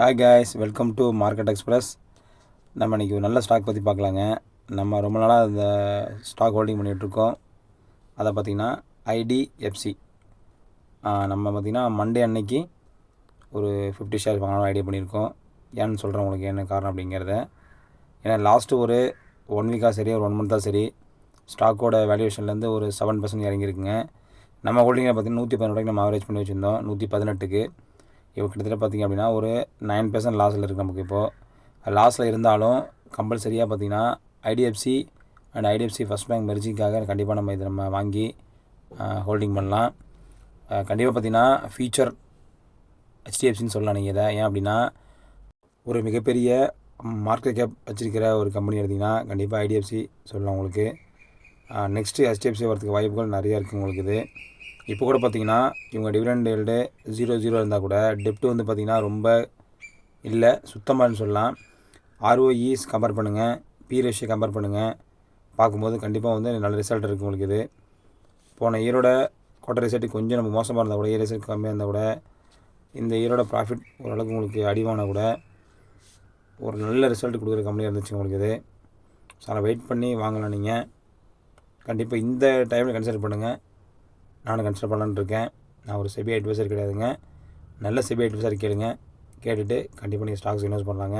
Hi guys welcome to market express நம்ம இன்றைக்கி ஒரு நல்ல ஸ்டாக் பற்றி பார்க்கலாங்க. நம்ம ரொம்ப நாளாக இந்த ஸ்டாக் ஹோல்டிங் பண்ணிகிட்ருக்கோம் அதை பார்த்திங்கன்னா ஐடிஎஃப்சி நம்ம பார்த்திங்கன்னா மண்டே அன்னைக்கு ஒரு ஃபிஃப்டி ஷேர் வாங்கணும் ஐடியா பண்ணியிருக்கோம். ஏன்னு சொல்கிறேன் உங்களுக்கு என்ன காரணம் அப்படிங்கிறத. ஏன்னா லாஸ்ட்டு ஒரு ஒன் வீக்காக சரி ஒரு ஒன் மந்த்தாக சரி ஸ்டாக்கோட வேல்யூவேஷன்லேருந்து ஒரு செவன் பர்சன்ட் இறங்கியிருக்குங்க. நம்ம ஹோல்டிங்கில் பார்த்திங்கன்னா நூற்றி பதினெட்டு நம்ம ஆவரேஜ் பண்ணி வச்சுருந்தோம். நூற்றி பதினெட்டுக்கு. இப்போ கிட்டத்தட்ட பார்த்திங்க அப்படின்னா ஒரு நைன் பர்சன்ட் லாஸில் இருக்குது நமக்கு இப்போது லாஸில் இருந்தாலும் கம்பல்சரியாக பார்த்திங்கன்னா IDFC and IDFC first bank மெர்ஜிக்காக கண்டிப்பாக நம்ம இதை நம்ம வாங்கி ஹோல்டிங் பண்ணலாம். கண்டிப்பாக பார்த்திங்கன்னா ஃபியூச்சர் ஹெச்டிஎஃப்சின்னு சொல்லலாம் நீங்கள் இதை. ஏன் அப்படின்னா ஒரு மிகப்பெரிய மார்க்கெட் கேப் வச்சிருக்கிற ஒரு கம்பெனி எடுத்திங்கன்னா கண்டிப்பாக ஐடிஎஃப்சி சொல்லலாம் உங்களுக்கு. நெக்ஸ்ட்டு ஹெச்டிஎஃப்சி வரதுக்கு வாய்ப்புகள் நிறையா இருக்குது உங்களுக்கு இது. இப்போ கூட பார்த்தீங்கன்னா இவங்க டிவிடெண்ட் ஏல்டு ஜீரோ ஜீரோ இருந்தால் கூட டெப்ட்டு வந்து பார்த்திங்கன்னா ரொம்ப இல்லை சுத்தமானு சொல்லலாம். ஆர்ஓஇஸ் கம்பேர் பண்ணுங்கள் பி ரேஷியோ கம்பேர் பண்ணுங்கள் பார்க்கும்போது கண்டிப்பாக வந்து நல்ல ரிசல்ட் இருக்குது உங்களுக்கு இது. போன இயரோட குவார்டர் ரிசல்ட் கொஞ்சம் நம்ம மோசமாக இருந்தால் கூட இயர் ரிசல்ட் கம்மியாக இருந்தால் கூட இந்த இயரோட ப்ராஃபிட் ஓரளவுக்கு உங்களுக்கு அடிவானா கூட ஒரு நல்ல ரிசல்ட் கொடுக்குற கம்பெனியாக இருந்துச்சு உங்களுக்கு இது. ஸோ அதை வெயிட் பண்ணி வாங்கலாம் நீங்கள் கண்டிப்பாக இந்த டைமில் கன்சிடர் பண்ணுங்கள் நானும் கன்சிடர் பண்ணலான்னு இருக்கேன் நான் ஒரு செபி அட்வைசர் கிடையாதுங்க. நல்ல செபி அட்வைசர் கேளுங்க. கேட்டுட்டு கண்டிப்பாக நீங்கள் ஸ்டாக்ஸ் இன்வெஸ்ட் பண்ணலாங்க.